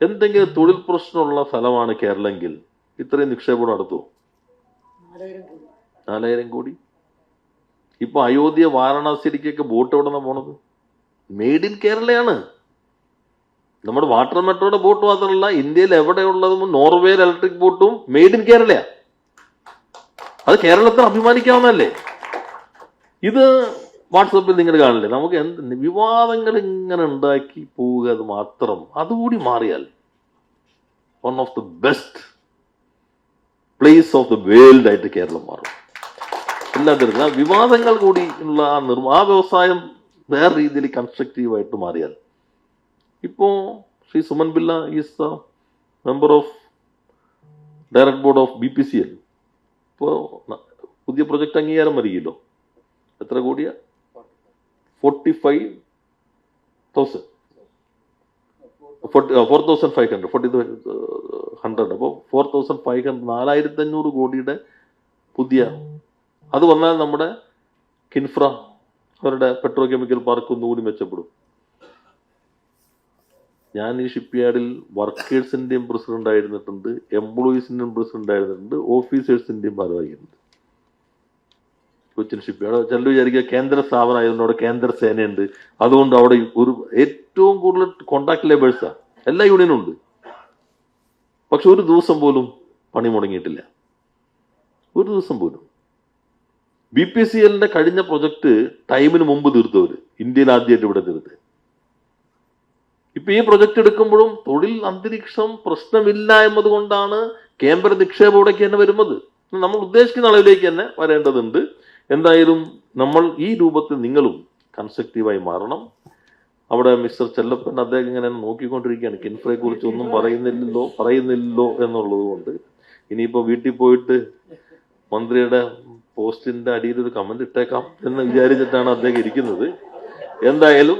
എന്തെങ്കിലും തൊഴിൽ പ്രശ്നമുള്ള സ്ഥലമാണ് കേരളമെങ്കിൽ ഇത്രയും നിക്ഷേപം നടത്തുമോ നാലായിരം കോടി. ഇപ്പൊ അയോധ്യ വാരണാസിയിലേക്കൊക്കെ ബോട്ട് എവിടെ നിന്നാണ് പോണത്? മെയ്ഡ് ഇൻ കേരളയാണ്. നമ്മുടെ വാട്ടർ മെട്രോയുടെ ബോട്ട് മാത്രമല്ല ഇന്ത്യയിൽ എവിടെയുള്ളതും നോർവേയിൽ ഇലക്ട്രിക് ബോട്ടും മെയ്ഡ് ഇൻ കേരളയാണ് അത് കേരളത്തിന് അഭിമാനിക്കാവുന്നതല്ലേ? ഇത് വാട്സപ്പിൽ നിങ്ങൾ കാണില്ലേ? നമുക്ക് എന്ത് വിവാദങ്ങൾ ഇങ്ങനെ ഉണ്ടാക്കി പോവുക അത് മാത്രം. അതുകൂടി മാറിയാൽ one of the best place of the world ആയിട്ട് കേരളം മാറും. എല്ലാത്തിനും. വിവാദങ്ങൾ കൂടി ഉള്ള ആ നിർമ്മ ആ വ്യവസായം വേറെ രീതിയിൽ കൺസ്ട്രക്റ്റീവായിട്ട് മാറിയാൽ. ഇപ്പോൾ Shri Suman Billa is the member of direct board of B P C L ഇപ്പോൾ പുതിയ പ്രൊജക്ട് അംഗീകാരം വരികയല്ലോ? എത്ര കോടിയാ? Forty five thousand four thousand five hundred forty hundred അപ്പോൾ ഫോർ തൗസൻഡ് ഫൈവ് ഹൺഡ്രഡ് നാലായിരത്തി അഞ്ഞൂറ് കോടിയുടെ പുതിയ അത് വന്നാൽ നമ്മുടെ കിൻഫ്ര അവരുടെ പെട്രോ കെമിക്കൽ പാർക്ക് ഒന്നുകൂടി മെച്ചപ്പെടും. ഞാൻ ഈ ഷിപ്പ് യാർഡിൽ വർക്കേഴ്സിന്റെയും പ്രസിഡന്റ് ആയിരുന്നിട്ടുണ്ട് എംപ്ലോയീസിന്റെയും പ്രസിഡന്റ് ആയിരുന്നിട്ടുണ്ട് ഓഫീസേഴ്സിന്റെയും ഭാരവാഹിയുണ്ട് കൊച്ചിൻ അവിടെ ചിലർ വിചാരിക്കുക കേന്ദ്ര സ്ഥാപനമായതുകൊണ്ട് അവിടെ കേന്ദ്ര സേനയുണ്ട്. അതുകൊണ്ട് അവിടെ ഒരു ഏറ്റവും കൂടുതൽ കോണ്ടാക്ട് ലേബേഴ്സാ എല്ലാ യൂണിയനും ഉണ്ട്. പക്ഷെ ഒരു ദിവസം പോലും പണി മുടങ്ങിയിട്ടില്ല. ഒരു ദിവസം പോലും. ബി പി സി എല്ലിന്റെ കഴിഞ്ഞ പ്രൊജക്ട് ടൈമിന് മുമ്പ് തീർത്തവർ ഇന്ത്യയിൽ ആദ്യമായിട്ട് ഇവിടെ തീർത്ത് ഇപ്പൊ ഈ പ്രൊജക്ട് എടുക്കുമ്പോഴും തൊഴിൽ അന്തരീക്ഷം പ്രശ്നമില്ല എന്നതുകൊണ്ടാണ് കേന്ദ്ര നിക്ഷേപം ഇവിടേക്ക് തന്നെ വരുന്നത്. നമ്മൾ ഉദ്ദേശിക്കുന്ന അളവിലേക്ക് തന്നെ വരേണ്ടതുണ്ട്. എന്തായാലും നമ്മൾ ഈ രൂപത്തിൽ നിങ്ങളും കൺസ്ട്രക്റ്റീവായി മാറണം. അവിടെ മിസ്റ്റർ ചെല്ലപ്പൻ അദ്ദേഹം ഇങ്ങനെ നോക്കിക്കൊണ്ടിരിക്കുകയാണ്. കിൻഫ്രയെ കുറിച്ച് ഒന്നും പറയുന്നില്ലല്ലോ പറയുന്നില്ലല്ലോ എന്നുള്ളത് കൊണ്ട്. ഇനിയിപ്പോൾ വീട്ടിൽ പോയിട്ട് മന്ത്രിയുടെ പോസ്റ്റിന്റെ അടിയിൽ ഒരു കമന്റ് ഇട്ടേക്കാം എന്ന് വിചാരിച്ചിട്ടാണ് അദ്ദേഹം ഇരിക്കുന്നത്. എന്തായാലും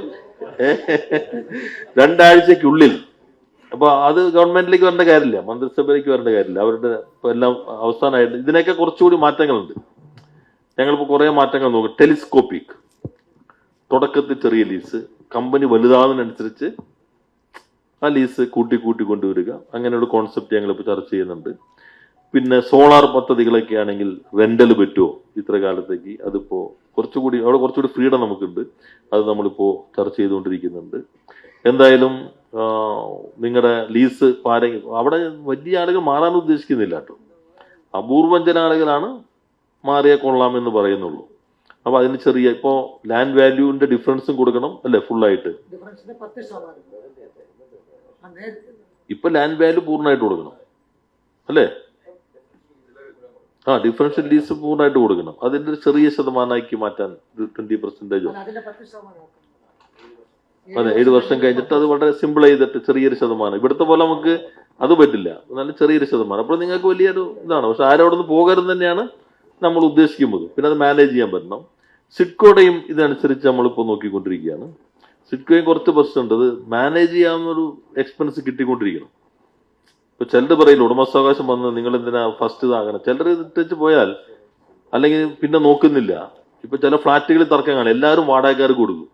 രണ്ടാഴ്ചക്കുള്ളിൽ അപ്പൊ അത് ഗവൺമെന്റിലേക്ക് വരേണ്ട കാര്യമില്ല മന്ത്രിസഭയിലേക്ക് വരേണ്ട കാര്യമില്ല. അവരുടെ എല്ലാം അവസാനമായിട്ട് ഇതിനൊക്കെ കുറച്ചുകൂടി മാറ്റങ്ങളുണ്ട്. ഞങ്ങളിപ്പോ കുറേ മാറ്റങ്ങൾ നോക്കും. ടെലിസ്കോപ്പിക്. തുടക്കത്തിൽ ചെറിയ ലീസ് കമ്പനി വലുതാവുന്നതിനനുസരിച്ച് ആ ലീസ് കൂട്ടി കൂട്ടി കൊണ്ടുവരിക. അങ്ങനെയുള്ള കോൺസെപ്റ്റ് ഞങ്ങളിപ്പോൾ ചർച്ച ചെയ്യുന്നുണ്ട്. പിന്നെ സോളാർ പദ്ധതികളൊക്കെ ആണെങ്കിൽ റെന്റൽ പറ്റുമോ? ഇത്ര കാലത്തേക്ക് അതിപ്പോൾ കുറച്ചുകൂടി അവിടെ കുറച്ചുകൂടി ഫ്രീഡം നമുക്കുണ്ട്. അത് നമ്മളിപ്പോൾ ചർച്ച ചെയ്തുകൊണ്ടിരിക്കുന്നുണ്ട്. എന്തായാലും നിങ്ങളുടെ ലീസ് പാര അവിടെ വലിയ ആളുകൾ മാറാൻ ഉദ്ദേശിക്കുന്നില്ല കേട്ടോ. അപൂർവം ചില ആളുകളാണ് മാറിയാൽ കൊള്ളാമെന്ന് പറയുന്നുള്ളൂ. അപ്പോൾ അതിന് ചെറിയ ഇപ്പോ ലാൻഡ് വാല്യൂവിന്റെ ഡിഫറൻസും കൊടുക്കണം അല്ലെ ഫുള്ളായിട്ട് ഇപ്പൊ ലാൻഡ് വാല്യൂ പൂർണമായിട്ട് കൊടുക്കണം. അല്ലേ? ആ ഡിഫറൻഷ്യൽ ലീസ് പൂർണമായിട്ട് കൊടുക്കണം. അതിന്റെ ഒരു ചെറിയ ശതമാനമാക്കി മാറ്റാൻ ഒരു ട്വന്റി പെർസെന്റേജ്. അതെ ഏഴ് വർഷം കഴിഞ്ഞിട്ട് അത് വളരെ സിമ്പിൾ ചെയ്തിട്ട് ചെറിയൊരു ശതമാനം. ഇവിടുത്തെ പോലെ നമുക്ക് അത് പറ്റില്ല. നല്ല ചെറിയൊരു ശതമാനം. അപ്പോൾ നിങ്ങൾക്ക് വലിയൊരു ഇതാണ്. പക്ഷെ ആരോടൊന്നും പോകരുത് തന്നെയാണ്. നമ്മൾ ഉദ്ദേശിക്കുന്നത്. പിന്നെ അത് മാനേജ് ചെയ്യാൻ പറ്റണം. സിഡ്കോടെയും ഇതനുസരിച്ച് നമ്മളിപ്പോൾ നോക്കിക്കൊണ്ടിരിക്കുകയാണ്. സിഡ്കോയും കുറച്ച് പ്രശ്നമുണ്ട്. അത് മാനേജ് ചെയ്യാവുന്നൊരു എക്സ്പെൻസ് കിട്ടിക്കൊണ്ടിരിക്കണം. ഇപ്പൊ ചിലർ പറയില്ല ഉടമസ്ഥാവകാശം വന്ന് നിങ്ങൾ എന്തിനാ ഫസ്റ്റ് ഇതാകണം ചിലർ ഇട്ടിച്ച് പോയാൽ അല്ലെങ്കിൽ പിന്നെ നോക്കുന്നില്ല. ഇപ്പൊ ചില ഫ്ലാറ്റുകളിൽ തർക്കം കാണും. എല്ലാവരും വാടകക്കാർ കൊടുക്കും.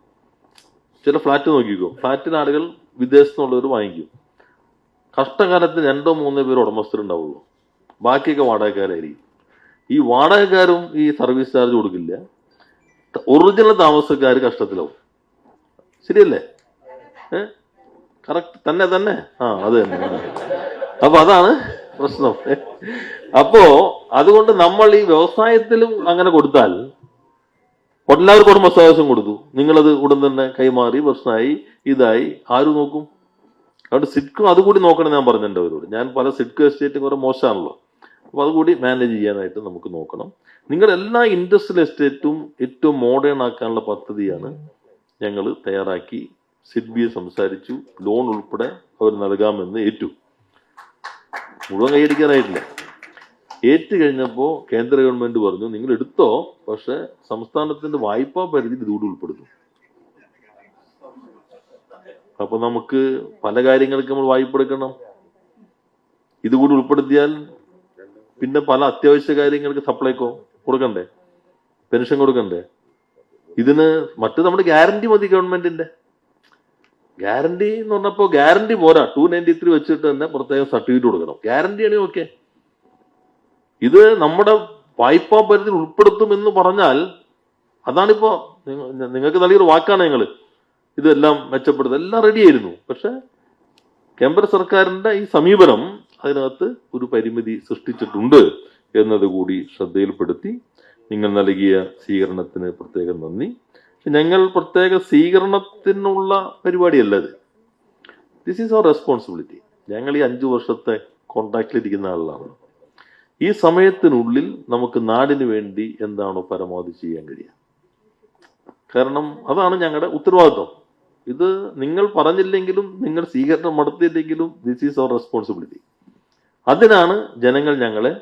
ചില ഫ്ലാറ്റ് നോക്കിക്കോ. ഫ്ളാറ്റിന് ആളുകൾ വിദേശത്തു നിന്നുള്ളവർ വാങ്ങിക്കും. കഷ്ടകാലത്ത് രണ്ടോ മൂന്നോ പേര് ഉടമസ്ഥരുണ്ടാവുള്ളൂ. ബാക്കിയൊക്കെ വാടകക്കാരായിരിക്കും. ഈ വാടകക്കാരും ഈ സർവീസ് ചാർജ് കൊടുക്കില്ല. ഒറിജിനൽ താമസക്കാർ കഷ്ടത്തിലാവും. ശരിയല്ലേ? കറക്റ്റ് തന്നെ തന്നെ. ആ അത് തന്നെ അപ്പൊ അതാണ് പ്രശ്നം. അപ്പോ അതുകൊണ്ട് നമ്മൾ ഈ വ്യവസായത്തിലും അങ്ങനെ കൊടുത്താൽ എല്ലാവർക്കും ഉടമസ്ഥാവകാശം കൊടുത്തു. നിങ്ങളത് ഉടൻ തന്നെ കൈമാറി പ്രശ്നമായി ഇതായി. ആര് നോക്കും? അതുകൊണ്ട് സിഡ്കോ അതുകൂടി നോക്കണം ഞാൻ പറഞ്ഞിട്ടുണ്ട് അവരോട്. ഞാൻ പല സിഡ്കോ എസ്റ്റേറ്റും കുറെ മോശമാണല്ലോ. അപ്പൊ അതുകൂടി മാനേജ് ചെയ്യാനായിട്ട് നമുക്ക് നോക്കണം. നിങ്ങളുടെ എല്ലാ ഇൻഡസ്ട്രിയൽ എസ്റ്റേറ്റും ഏറ്റവും മോഡേൺ ആക്കാനുള്ള പദ്ധതിയാണ് ഞങ്ങൾ തയ്യാറാക്കി സിഡ്ബിയെ സംസാരിച്ചു. ലോൺ ഉൾപ്പെടെ അവർ നൽകാമെന്ന് ഏറ്റു. മുഴുവൻ കൈയടിക്കാനായിട്ടില്ല. ഏറ്റു കഴിഞ്ഞപ്പോൾ കേന്ദ്ര ഗവൺമെന്റ് പറഞ്ഞു നിങ്ങൾ എടുത്തോ പക്ഷെ സംസ്ഥാനത്തിന്റെ വായ്പാ പരിധി ഇതുകൂടി ഉൾപ്പെടുന്നു അപ്പൊ നമുക്ക് പല കാര്യങ്ങൾക്ക് നമ്മൾ വായ്പ എടുക്കണം. ഇതുകൂടി ഉൾപ്പെടുത്തിയാൽ പിന്നെ പല അത്യാവശ്യ കാര്യങ്ങൾക്ക് സപ്ലൈക്കോ കൊടുക്കണ്ടേ? പെൻഷൻ കൊടുക്കണ്ടേ? ഇതിന് മറ്റു നമ്മുടെ ഗ്യാരണ്ടി മതി ഗവൺമെന്റിന്റെ ഗ്യാരണ്ടി എന്ന് പറഞ്ഞപ്പോ ഗ്യാരണ്ടി പോരാ. ടു നയന്റി ത്രീ വെച്ചിട്ട് തന്നെ പ്രത്യേകം സർട്ടിഫിക്കറ്റ് കൊടുക്കണം. ഗ്യാരണ്ടി ആണെങ്കിൽ ഓക്കെ ഇത് നമ്മുടെ വായ്പാ പരിധി ഉൾപ്പെടുത്തും എന്ന് പറഞ്ഞാൽ അതാണിപ്പോ നിങ്ങ- നിങ്ങൾക്ക് നൽകിയൊരു വാക്കാണ് ഞങ്ങൾ ഇതെല്ലാം മെച്ചപ്പെടുത്തുക എല്ലാം റെഡി ആയിരുന്നു. പക്ഷെ കേന്ദ്ര സർക്കാരിന്റെ ഈ സമീപനം അതിനകത്ത് ഒരു പരിമിതി സൃഷ്ടിച്ചിട്ടുണ്ട് എന്നതുകൂടി ശ്രദ്ധയിൽപ്പെടുത്തി നിങ്ങൾ നൽകിയ സ്വീകരണത്തിന് പ്രത്യേകം നന്ദി. ഞങ്ങൾ പ്രത്യേക സ്വീകരണത്തിനുള്ള പരിപാടിയല്ല ഇത്. ദിസ് ഈസ് അവർ റെസ്പോൺസിബിലിറ്റി ഞങ്ങൾ ഈ അഞ്ചു വർഷത്തെ കോണ്ടാക്റ്റിലിരിക്കുന്ന ആളാണ്. ഈ സമയത്തിനുള്ളിൽ നമുക്ക് നാടിന് വേണ്ടി എന്താണോ പരമാവധി ചെയ്യാൻ കഴിയുക. കാരണം അതാണ് ഞങ്ങളുടെ ഉത്തരവാദിത്വം. ഇത് നിങ്ങൾ പറഞ്ഞില്ലെങ്കിലും നിങ്ങൾ സ്വീകരണം നടത്തിയില്ലെങ്കിലും ദിസ് ഈസ് അവർ റെസ്പോൺസിബിലിറ്റി അതിനാണ് ജനങ്ങൾ ഞങ്ങളെ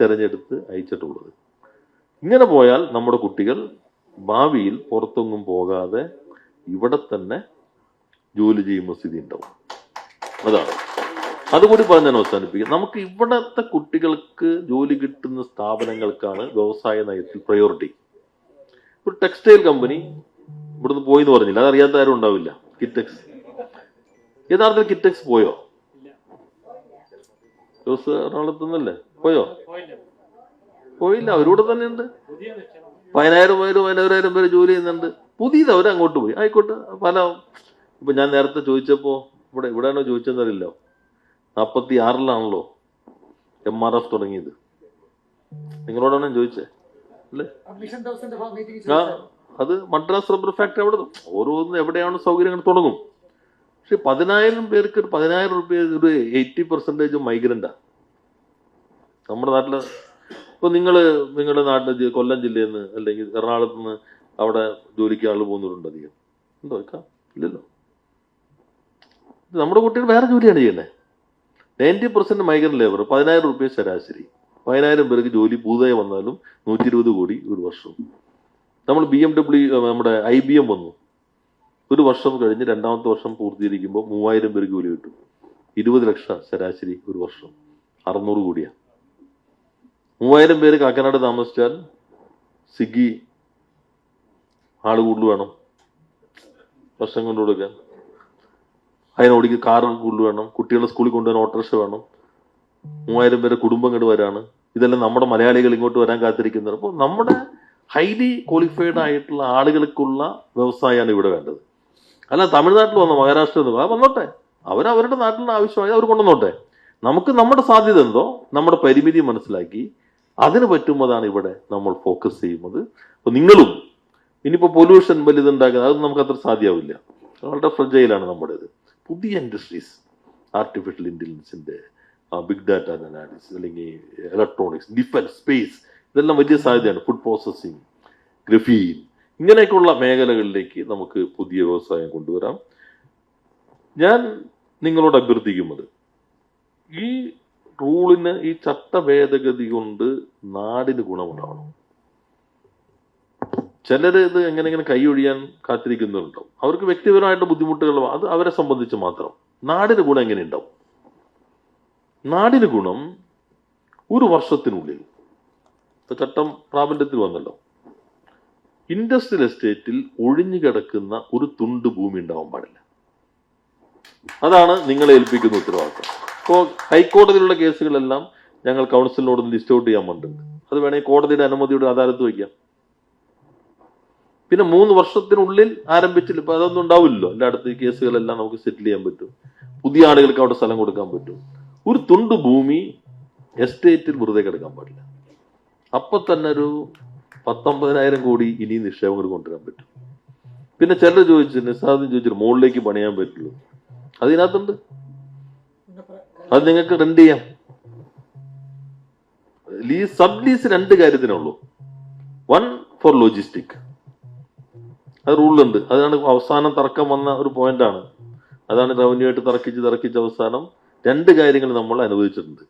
തിരഞ്ഞെടുത്ത് അയച്ചിട്ടുള്ളത്. ഇങ്ങനെ പോയാൽ നമ്മുടെ കുട്ടികൾ ഭാവിയിൽ പുറത്തൊന്നും പോകാതെ ഇവിടെ തന്നെ ജോലി ചെയ്യുന്ന സ്ഥിതി ഉണ്ടാവും. അതാണ്. അതുകൂടി പറഞ്ഞ് ഞാൻ അവസാനിപ്പിക്കാം. നമുക്ക് ഇവിടത്തെ കുട്ടികൾക്ക് ജോലി കിട്ടുന്ന സ്ഥാപനങ്ങൾക്കാണ് വ്യവസായ നയത്തിൽ പ്രയോറിറ്റി ഒരു ടെക്സ്റ്റൈൽ കമ്പനി ഇവിടുന്ന് പോയി എന്ന് പറഞ്ഞില്ല. അതറിയാത്ത ആരും ഉണ്ടാവില്ല. കിറ്റക്സ് യഥാർത്ഥത്തിൽ കിറ്റക്സ് പോയോ? ജോസ് എറണാകുളത്ത് നിന്നല്ലേ പോയോ? പോയില്ല. അവരൂടെ തന്നെ ഉണ്ട് പതിനായിരം പേര് പതിനായിരം പേര് ജോലി ചെയ്യുന്നുണ്ട്. പുതിയത് അവർ അങ്ങോട്ട് പോയി. ആയിക്കോട്ടെ. പല ഇപ്പൊ ഞാൻ നേരത്തെ ചോദിച്ചപ്പോ ഇവിടെ ഇവിടെയാണോ ചോദിച്ചെന്നറിയില്ല നാപ്പത്തി ആറിലാണല്ലോ എം ആർ എഫ് തുടങ്ങിയത്. നിങ്ങളോടാണ് ഞാൻ ചോദിച്ചത് അല്ലേ? അത് മദ്രാസ് റബ്ബർ ഫാക്ടറി അവിടെ ഓരോന്നും എവിടെയാണ് സൗകര്യങ്ങൾ തുടങ്ങും. പക്ഷെ പതിനായിരം പേർക്ക് ഒരു പതിനായിരം റുപ്യ ഒരു എയ്റ്റി പെർസെന്റേജ് മൈഗ്രന്റാ നമ്മുടെ നാട്ടിൽ ഇപ്പോൾ നിങ്ങൾ നിങ്ങളുടെ നാട്ടിൽ കൊല്ലം ജില്ലയിൽ നിന്ന് അല്ലെങ്കിൽ എറണാകുളത്ത് നിന്ന് അവിടെ ജോലിക്ക് ആൾ പോകുന്നവരുണ്ട് അധികം. ഉണ്ടോ? ഇക്ക? ഇല്ലല്ലോ. നമ്മുടെ കുട്ടികൾ വേറെ ജോലിയാണ് ചെയ്യുന്നത് നയന്റി പെർസെന്റ് മൈഗ്രൻ ലേബർ പതിനായിരം റുപ്യ ശരാശരി. പതിനായിരം പേർക്ക് ജോലി പുതുതായി വന്നാലും നൂറ്റി ഇരുപത് കോടി ഒരു വർഷം. നമ്മൾ ബി എം ഡബ്ല്യു നമ്മുടെ ഐ ബി എം വന്നു. ഒരു വർഷം കഴിഞ്ഞ് രണ്ടാമത്തെ വർഷം പൂർത്തീകരിക്കുമ്പോൾ മൂവായിരം പേർക്ക് ജോലി കിട്ടും. ഇരുപത് ലക്ഷം ശരാശരി ഒരു വർഷം. അറുന്നൂറ് കോടിയാണ് മൂവായിരം പേര് കാക്കനാട് താമസിച്ചാൽ സിഗ്ഗി ആൾ കൂടുതൽ വേണം. വർഷം കൊണ്ടു കൊടുക്കാൻ. അതിനോടിക്ക് കാർ കൂടുതൽ വേണം. കുട്ടികളെ സ്കൂളിൽ കൊണ്ടുവരാൻ ഓട്ടോറിക്ഷ വേണം. മൂവായിരം പേരെ കുടുംബം ഇങ്ങോട്ട് വരാണ്. ഇതെല്ലാം നമ്മുടെ മലയാളികൾ ഇങ്ങോട്ട് വരാൻ കാത്തിരിക്കുന്നത്. അപ്പോൾ നമ്മുടെ ഹൈലി ക്വാളിഫൈഡ് ആയിട്ടുള്ള ആളുകൾക്കുള്ള വ്യവസായമാണ് ഇവിടെ വേണ്ടത്. അല്ല തമിഴ്നാട്ടിൽ വന്ന മഹാരാഷ്ട്രയിൽ നിന്ന്? വന്നോട്ടെ. അവർ അവരുടെ നാട്ടിലുള്ള ആവശ്യമായി അവർ കൊണ്ടുവന്നോട്ടെ. നമുക്ക് നമ്മുടെ സാധ്യത എന്തോ? നമ്മുടെ പരിമിതി മനസ്സിലാക്കി അതിന് പറ്റുന്നതാണ് ഇവിടെ നമ്മൾ ഫോക്കസ് ചെയ്യുന്നത്. അപ്പോൾ നിങ്ങളും ഇനിയിപ്പോൾ പൊല്യൂഷൻ വലുതുണ്ടാക്കുന്നത് അതൊന്നും നമുക്ക് അത്ര സാധ്യമാവില്ല. വളരെ ഫ്രജയിലാണ് നമ്മുടെ ഇത് പുതിയ ഇൻഡസ്ട്രീസ് ആർട്ടിഫിഷ്യൽ ഇന്റലിജൻസിന്റെ ബിഗ് ഡാറ്റ അനാലിസിസ് അല്ലെങ്കിൽ ഇലക്ട്രോണിക്സ് ഡിഫൻസ് സ്പേസ് ഇതെല്ലാം വലിയ സാധ്യതയാണ്. ഫുഡ് പ്രോസസ്സിങ് ഗ്രഫീൻ ഇങ്ങനെയൊക്കെയുള്ള മേഖലകളിലേക്ക് നമുക്ക് പുതിയ വ്യവസായം കൊണ്ടുവരാം. ഞാൻ നിങ്ങളോട് അഭ്യർത്ഥിക്കുന്നത് ഈ റൂളിന് ഈ ചട്ട ഭേദഗതി കൊണ്ട് നാടിന് ഗുണമുണ്ടാവണം. ചിലര് ഇത് എങ്ങനെ എങ്ങനെ കൈയൊഴിയാൻ കാത്തിരിക്കുന്നുണ്ടാവും. അവർക്ക് വ്യക്തിപരമായിട്ട് ബുദ്ധിമുട്ടുകൾ അത് അവരെ സംബന്ധിച്ച് മാത്രം. നാടിന് ഗുണം എങ്ങനെ ഉണ്ടാവും നാടിന് ഗുണം ഒരു വർഷത്തിനുള്ളിൽ. ചട്ടം പ്രാബല്യത്തിൽ വന്നല്ലോ. ഇൻഡസ്ട്രിയൽ എസ്റ്റേറ്റിൽ ഒഴിഞ്ഞു കിടക്കുന്ന ഒരു തുണ്ട് ഭൂമി ഉണ്ടാവാൻ പാടില്ല. അതാണ് നിങ്ങളെ ഏൽപ്പിക്കുന്ന ഉത്തരവാദിത്വം ഇപ്പോൾ ഹൈക്കോടതിയിലുള്ള കേസുകളെല്ലാം ഞങ്ങൾ കൗൺസിലിനോട് ലിസ്റ്റ് ഔട്ട് ചെയ്യാൻ വേണ്ടിട്ടുണ്ട് അത് വേണമെങ്കിൽ കോടതിയുടെ അനുമതിയുടെ അദാലത്ത് വയ്ക്കാം. പിന്നെ മൂന്ന് വർഷത്തിനുള്ളിൽ ആരംഭിച്ചില്ല. ഇപ്പൊ അതൊന്നും ഉണ്ടാവില്ലല്ലോ. എന്റെ ഈ കേസുകളെല്ലാം നമുക്ക് സെറ്റിൽ ചെയ്യാൻ പറ്റും. പുതിയ ആളുകൾക്ക് അവിടെ സ്ഥലം കൊടുക്കാൻ പറ്റും. ഒരു തുണ്ട് ഭൂമി എസ്റ്റേറ്റിൽ വെറുതെ കിടക്കാൻ പാടില്ല. അപ്പൊ തന്നെ ഒരു പത്തൊമ്പതിനായിരം കോടി ഇനി നിക്ഷേപങ്ങൾ കൊണ്ടുവരാൻ പറ്റും. പിന്നെ ചിലർ ചോദിച്ചു നിസാദം ചോദിച്ചു മുകളിലേക്ക് പണിയാൻ പറ്റുള്ളൂ. അതിനകത്തുണ്ട്. അത് നിങ്ങൾക്ക് റെന്റ് ചെയ്യാം. ലീസ് സബ് ലീസ് രണ്ട് കാര്യത്തിനുള്ളൂ. വൺ ഫോർ ലോജിസ്റ്റിക് അത് റൂളുണ്ട് അതാണ് അവസാനം തർക്കം വന്ന ഒരു പോയിന്റാണ് അതാണ് റവന്യൂ ആയിട്ട് തർക്കിച്ച് തർക്കിച്ച് അവസാനം രണ്ട് കാര്യങ്ങൾ നമ്മൾ അനുവദിച്ചിട്ടുണ്ട്.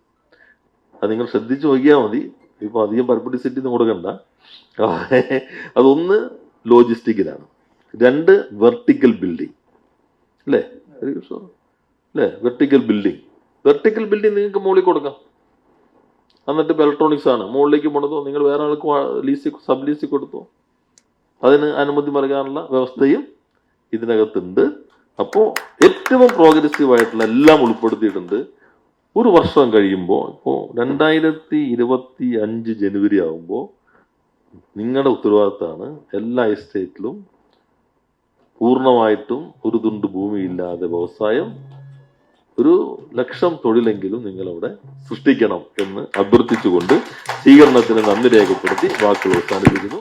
അത് നിങ്ങൾ ശ്രദ്ധിച്ചു നോക്കിയാൽ മതി. ഇപ്പൊ അധികം പബ്ലിസിറ്റി ഒന്നും കൊടുക്കണ്ട. അതൊന്ന് ലോജിസ്റ്റിക്കിലാണ് രണ്ട് വെർട്ടിക്കൽ ബിൽഡിംഗ് അല്ലേ? അല്ലേ? വെർട്ടിക്കൽ ബിൽഡിംഗ് വെർട്ടിക്കൽ ബിൽഡിംഗ് നിങ്ങൾക്ക് മുകളിൽ കൊടുക്കാം. എന്നിട്ട് ഇപ്പോൾ ഇലക്ട്രോണിക്സ് ആണ്. മുകളിലേക്ക് കൊണ്ടതോ നിങ്ങൾ വേറെ ആൾക്ക് ലീസ് സബ് ലീസ് കൊടുത്തോ അതിന് അനുമതി നൽകാനുള്ള വ്യവസ്ഥയും ഇതിനകത്തുണ്ട്. അപ്പോൾ ഏറ്റവും പ്രോഗ്രസീവ് ആയിട്ടുള്ള എല്ലാം ഉൾപ്പെടുത്തിയിട്ടുണ്ട്. ഒരു വർഷം കഴിയുമ്പോൾ ഇപ്പോൾ രണ്ടായിരത്തി ഇരുപത്തി അഞ്ച് ജനുവരി ആകുമ്പോൾ നിങ്ങളുടെ ഉത്തരവാദിത്തമാണ് എല്ലാ എസ്റ്റേറ്റിലും പൂർണമായിട്ടും ഒരു തുണ്ട് ഭൂമിയില്ലാതെ വ്യവസായം ഒരു ലക്ഷം തൊഴിലെങ്കിലും നിങ്ങളവിടെ സൃഷ്ടിക്കണം എന്ന് അഭ്യർത്ഥിച്ചുകൊണ്ട് സ്വീകരണത്തിന് നന്ദി രേഖപ്പെടുത്തി വാക്കുകൾ അവസാനിപ്പിക്കുന്നു.